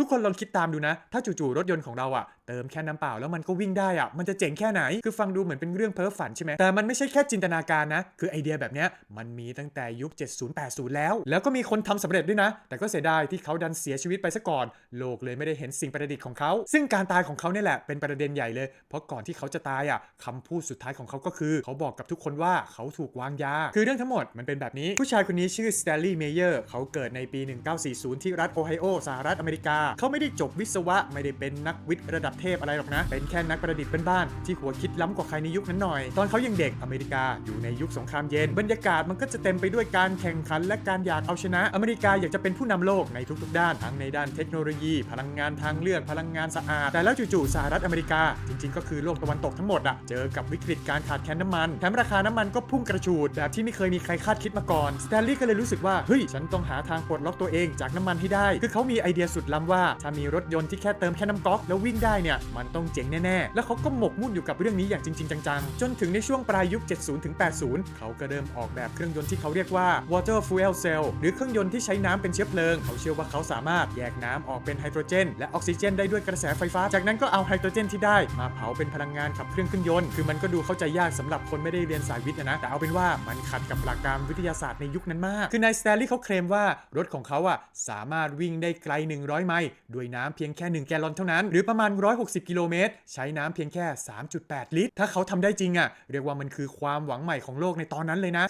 ทุกคนลองคิดตามดูนะ ถ้าจู่ๆรถยนต์ของเราอะเติมแค่น้ำเปล่าแล้วมันก็วิ่งได้อะมันจะเจ๋งแค่ไหน คือฟังดูเหมือนเป็นเรื่องเพ้อฝันใช่ไหมแต่มันไม่ใช่แค่จินตนาการนะ คือไอเดียแบบเนี้ยมันมีตั้งแต่ยุค 70-80 แล้ว แล้วก็มีคนทำสำเร็จด้วยนะ แต่ก็เสียดายที่เขาดันเสียชีวิตไปซะก่อน โลกเลยไม่ได้เห็นสิ่งประดิษฐ์ของเขา ซึ่งการตายของเขาเนี่ยแหละเป็นประเด็นใหญ่เลย เพราะก่อนที่เขาจะตายอะคำพูดสุดท้ายของเขาก็คือ เขาบอกกับทุกคนว่าเขาถูกวางยา คือเรื่องทั้งหมดมันเป็นแบบนี้ ผู้ชายคนนี้ชื่อส t ต n ลีย์เมเยอร์เขาเกิดในปี 1940 ที่รัฐโอไฮโอสหรัฐอเมริกาเขาไม่ได้จบวิศวะไม่ได้เป็นนักวิทย์ระดับเทพอะไรหรอกนะ เป็นแค่นักประดิษฐ์บ้านๆที่หัวคิดล้ำกว่าใครในยุคนั้นหน่อย ตอนเขายังเด็กอเมริกาอยู่ในยุคสงครามเย็น บรรยากาศมันก็จะเต็มไปด้วยการแข่งขันและการอยากเอาชนะ อเมริกาอยากจะเป็นผู้นำโลกในทุกๆ ด้านทั้งในด้านเทคโนโลยี พลังงานทางเลือกพลังงานสะอาด แต่แล้วจู่ๆสหรัฐอเมริกา จริงๆ ก็คือโลกตะวันตกทั้งหมดอะเจอกับวิกฤตการขาดแคลนน้ำมันแถมราคาน้ำมันก็พุ่งกระฉูดแบบที่ไม่เคยมีใครคาดคิดมาก่อนสแตนลีย์ก็เลยรู้สึกว่าเฮ้ยฉันต้องหาทางปลดล็อกตัวเองจากน้ำมันให้ได้ คือเขามีไอเดียสุดล้ำว่าถ้ามีรถยนต์ที่แค่เติมแค่น้ำก๊อกแล้ววิ่งได้เนี่ยมันต้องเจ๋งแน่ๆ แล้วเขาก็หมกมุ่นอยู่กับเรื่องนี้อย่างจริง ๆ จังๆ จนถึงในช่วงปลายยุค 70ถึง80 เขาก็เริ่มออกแบบเครื่องยนต์ที่เขาเรียกว่า water fuel cell หรือเครื่องยนต์ที่ใช้น้ำเป็นเชื้อเพลิง เขาเชื่อว่าเขาสามารถแยกน้ำออกเป็นไฮโดรเจน และออกซิเจนได้ด้วยกระแสไฟฟ้า จากนั้นก็เอาไฮโดรเจนที่ได้มาเผาเป็นพลังงานขับเครื่องเครื่องยนต์ คือมันก็ดูเข้าใจยากสำหรับคนไม่ได้เรียนสายวิทย์นะ แต่เอาเป็นว่ามันขัดกับหลักการวิทยาศาสตร์ในยุคนั้นมาก คือนายสแตนลีย์เขาเคลมว่ารถของเขาอะสามารถวิ่งได้ไกล 100 ไมด้วยน้ำเพียงแค่ 1 แกลลอนเท่านั้น หรือประมาณ 160 กิโลเมตร ใช้น้ำเพียงแค่ 3.8 ลิตร ถ้าเขาทำได้จริงอะ เรียกว่ามันคือความหวังใหม่ของโลกในตอนนั้นเลยนะ